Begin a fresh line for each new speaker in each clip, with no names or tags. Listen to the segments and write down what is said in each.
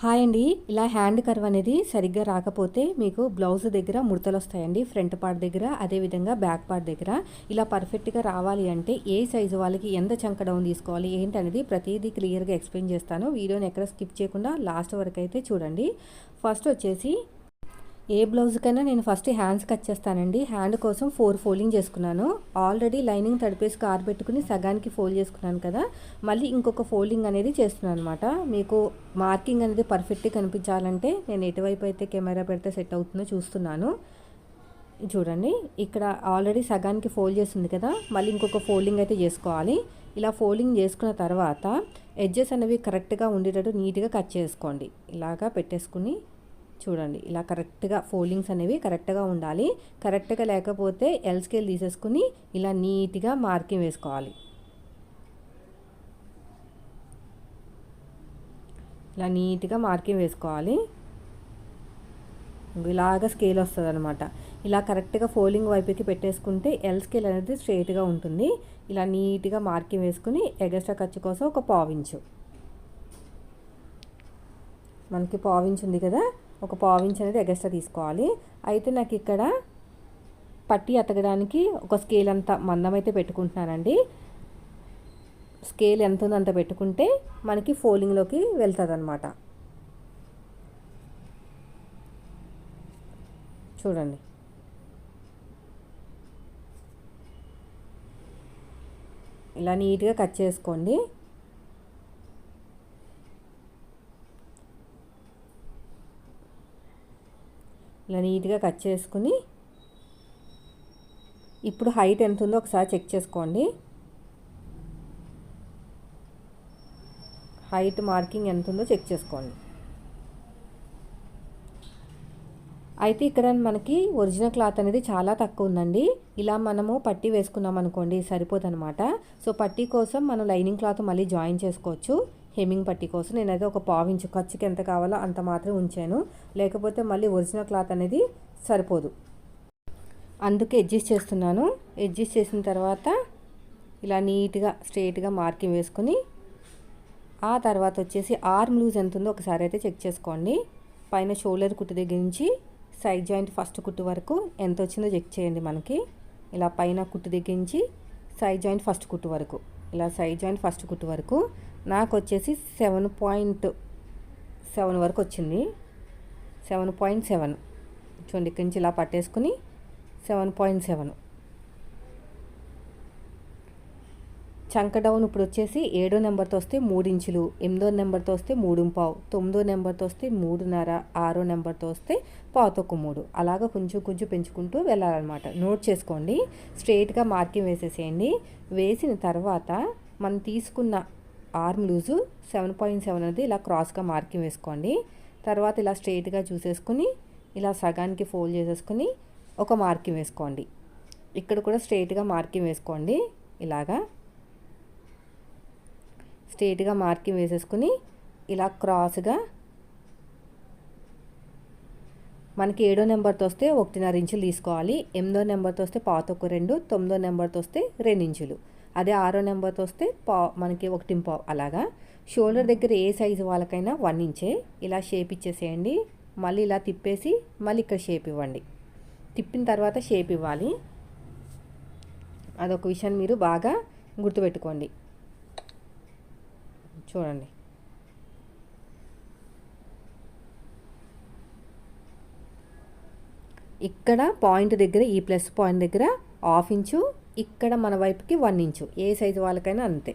Hi అండి. ఇలా hand curve అనేది సరిగ్గా రాకపోతే మీకు బ్లౌజ్ దగ్గర ముడతలు వస్తాయండి. ఫ్రంట్ పార్ట్ దగ్గర అదేవిధంగా బ్యాక్ పార్ట్ దగ్గర. ఇలా పర్ఫెక్ట్గా రావాలి అంటే ఏ సైజు వాళ్ళకి ఎంత చంక డౌన్ తీసుకోవాలి ఏంటనేది ప్రతిదీ క్లియర్గా ఎక్స్ప్లెయిన్ చేస్తాను. వీడియోని ఎక్కడ స్కిప్ చేయకుండా లాస్ట్ వరకు అయితే చూడండి. ఫస్ట్ వచ్చేసి ఏ బ్లౌజ్కైనా నేను ఫస్ట్ హ్యాండ్స్ కట్ చేస్తానండి. హ్యాండ్ కోసం ఫోర్ ఫోల్డింగ్ చేసుకున్నాను. ఆల్రెడీ లైనింగ్ తడిపేసి కార్ పెట్టుకుని సగానికి ఫోల్డ్ చేసుకున్నాను కదా. మళ్ళీ ఇంకొక ఫోల్డింగ్ అనేది చేస్తున్నాను అనమాట మీకు మార్కింగ్ అనేది పర్ఫెక్ట్గా కనిపించాలంటే నేను ఎటువైపు అయితే కెమెరా పెడితే సెట్ అవుతుందో చూస్తున్నాను. చూడండి ఇక్కడ ఆల్రెడీ సగానికి ఫోల్డ్ చేస్తుంది కదా. మళ్ళీ ఇంకొక ఫోల్డింగ్ అయితే చేసుకోవాలి. ఇలా ఫోల్డింగ్ చేసుకున్న తర్వాత ఎడ్జెస్ అనేవి కరెక్ట్గా ఉండేటట్టు నీట్గా కట్ చేసుకోండి. ఇలాగా పెట్టేసుకుని చూడండి ఇలా కరెక్ట్గా ఫోల్డింగ్స్ అనేవి కరెక్ట్గా ఉండాలి. కరెక్ట్గా లేకపోతే ఎల్ స్కేల్ తీసేసుకుని ఇలా నీట్గా మార్కింగ్ వేసుకోవాలి. ఇలా నీట్గా మార్కింగ్ వేసుకోవాలి. ఇలాగ స్కేల్ వస్తుంది అనమాట ఇలా కరెక్ట్గా ఫోల్డింగ్ వైపుకి పెట్టేసుకుంటే ఎల్ స్కేల్ అనేది స్ట్రైట్గా ఉంటుంది. ఇలా నీట్గా మార్కింగ్ వేసుకుని ఎగస్ట్రా ఖర్చు కోసం ఒక పావించు మనకి పావించు ఉంది కదా? ఒక పావించ్ అనేది ఎగస్ట్రా తీసుకోవాలి. అయితే నాకు ఇక్కడ పట్టి అతకడానికి ఒక స్కేల్ అంత మందం అయితే పెట్టుకుంటున్నానండి. స్కేల్ ఎంత ఉందో అంత పెట్టుకుంటే మనకి ఫోలింగ్లోకి వెళ్తుంది అనమాట చూడండి. ఇలా నీట్గా కట్ చేసుకోండి. ఇలా నీట్గా కట్ చేసుకుని ఇప్పుడు హైట్ ఎంత ఉందో ఒకసారి చెక్ చేసుకోండి. హైట్ మార్కింగ్ ఎంత ఉందో చెక్ చేసుకోండి. అయితే ఇక్కడ మనకి ఒరిజినల్ క్లాత్ అనేది చాలా తక్కువ ఉందండి. ఇలా మనము పట్టీ వేసుకున్నాం అనుకోండి సరిపోదనమాట సో పట్టీ కోసం మనం లైనింగ్ క్లాత్ మళ్ళీ జాయిన్ చేసుకోవచ్చు. హెమ్మింగ్ పట్టి కోసం నేనైతే ఒక పావించు ఖర్చుకి ఎంత కావాలో అంత మాత్రం ఉంచాను. లేకపోతే మళ్ళీ ఒరిజినల్ క్లాత్ అనేది సరిపోదు. అందుకే అడ్జస్ట్ చేస్తున్నాను. అడ్జస్ట్ చేసిన తర్వాత ఇలా నీట్గా స్ట్రైట్గా మార్కింగ్ వేసుకొని ఆ తర్వాత వచ్చేసి ఆర్మ్ లూజ్ ఎంత ఉందో ఒకసారి అయితే చెక్ చేసుకోండి. పైన షోల్డర్ కుట్టు దగ్గర నుంచి సైడ్ జాయింట్ ఫస్ట్ కుట్టు వరకు ఎంత వచ్చిందో చెక్ చేయండి మనకి. ఇలా పైన కుట్టు దగ్గర నుంచి సైడ్ జాయింట్ ఫస్ట్ కుట్టు వరకు. ఇలా సైడ్ జాయింట్ ఫస్ట్ కుట్టు వరకు నాకు వచ్చేసి సెవెన్ పాయింట్ సెవెన్ వరకు వచ్చింది సెవెన్ పాయింట్ సెవెన్. చూడండి ఇక్కడి నుంచి ఇలా పట్టేసుకుని సెవెన్ పాయింట్ సెవెన్. చంక డౌన్ ఇప్పుడు వచ్చేసి ఏడో నెంబర్తో వస్తే మూడు ఇంచులు ఎనిమిదో నెంబర్తో వస్తే మూడు పావు తొమ్మిదో నెంబర్తో వస్తే మూడున్నర ఆరో నెంబర్తో వస్తే పాతొక్క మూడు. అలాగా కొంచెం కొంచెం పెంచుకుంటూ వెళ్ళాలన్నమాట. నోట్ చేసుకోండి. స్ట్రైట్గా మార్కింగ్ వేసేసేయండి. వేసిన తర్వాత మనం తీసుకున్న arm loose seven point seven అనేది ఇలా క్రాస్గా మార్కింగ్ వేసుకోండి. తర్వాత ఇలా స్ట్రైట్గా చూసేసుకుని ఇలా సగానికి ఫోల్డ్ చేసేసుకుని ఒక మార్కింగ్ వేసుకోండి. ఇక్కడ కూడా స్ట్రైట్గా మార్కింగ్ వేసుకోండి. ఇలాగా. స్ట్రైట్గా మార్కింగ్ వేసేసుకుని ఇలా క్రాస్గా మనకి ఏడో నెంబర్తో వస్తే ఒకటిన్నర ఇంచులు తీసుకోవాలి. ఎనిమిదో నెంబర్తో వస్తే పాత ఒక రెండు తొమ్మిదో నెంబర్తో వస్తే రెండు ఇంచులు. అదే ఆరో నెంబర్తో వస్తే పా మనకి ఒకటి పావు అలాగా. షోల్డర్ దగ్గర ఏ సైజు వాళ్ళకైనా వన్ ఇంచే. ఇలా షేప్ ఇచ్చేసేయండి. మళ్ళీ ఇలా తిప్పేసి మళ్ళీ ఇక్కడ షేప్ ఇవ్వండి. తిప్పిన తర్వాత షేప్ ఇవ్వాలి. అదొక విషయాన్ని మీరు బాగా గుర్తుపెట్టుకోండి. చూడండి. ఇక్కడ పాయింట్ దగ్గర ఈ ప్లస్ పాయింట్ దగ్గర హాఫ్ ఇంచు ఇక్కడ మన వైపుకి వన్ ఇంచు. ఏ సైజు వాళ్ళకైనా అంతే.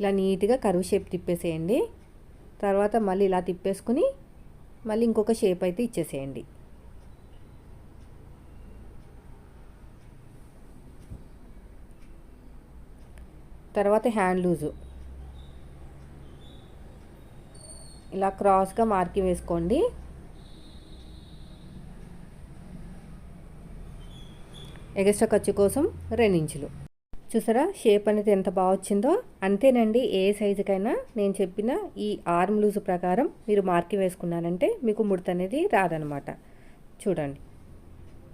ఇలా నీట్గా కరువు షేప్ తిప్పేసేయండి. తర్వాత మళ్ళీ ఇలా తిప్పేసుకుని మళ్ళీ ఇంకొక షేప్ అయితే ఇచ్చేసేయండి. తర్వాత హ్యాండ్ లూజు. ఇలా క్రాస్గా మార్కింగ్ వేసుకోండి. ఎగస్ట్రా ఖర్చు కోసం రెండించులు చూసారా? షేప్ అనేది ఎంత బాగా వచ్చిందో? అంతేనండి ఏ సైజుకైనా నేను చెప్పిన ఈ ఆర్మ్ లూజ్ ప్రకారం మీరు మార్కింగ్ వేసుకున్నారంటే మీకు ముడత అనేది రాదనమాట. చూడండి.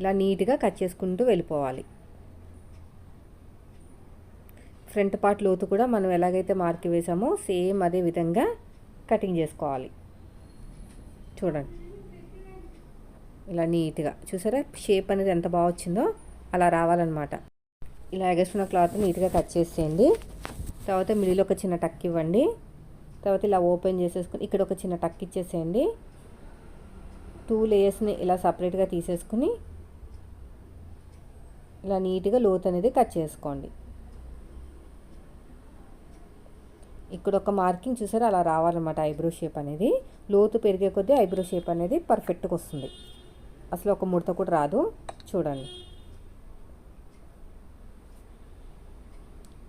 ఇలా నీట్గా కట్ చేసుకుంటూ వెళ్ళిపోవాలి. ఫ్రంట్ పార్ట్ లోతు కూడా మనం ఎలాగైతే మార్కి వేసామో సేమ్ అదే విధంగా కటింగ్ చేసుకోవాలి. చూడండి. ఇలా నీట్గా. చూసారా? షేప్ అనేది ఎంత బాగా వచ్చిందో? అలా రావాలన్నమాట. ఇలా ఎగస్ట్రున్న క్లాత్ నీట్గా కట్ చేసేయండి. తర్వాత మిడిలో ఒక చిన్న టక్ ఇవ్వండి. తర్వాత ఇలా ఓపెన్ చేసేసుకుని ఇక్కడ ఒక చిన్న టక్ ఇచ్చేసేయండి. టూ లేయర్స్ని ఇలా సపరేట్గా తీసేసుకుని ఇలా నీట్గా లోత్ అనేది కట్ చేసుకోండి. ఇక్కడ ఒక మార్కింగ్ చూసారా? అలా రావాలన్నమాట ఐబ్రో షేప్ అనేది. లోతు పెరిగే కొద్దీ ఐబ్రో షేప్ అనేది పర్ఫెక్ట్గా వస్తుంది. అసలు ఒక ముడత కూడా రాదు. చూడండి.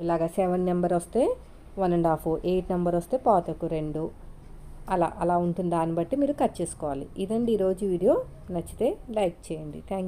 ఇలాగ సెవెన్ నెంబర్ వస్తే one and half eight number వస్తే పాతకు రెండు. అలా అలా ఉంటుంది దాన్ని బట్టి మీరు కట్ చేసుకోవాలి. ఇదండి ఈరోజు వీడియో. నచ్చితే లైక్ చేయండి. థ్యాంక్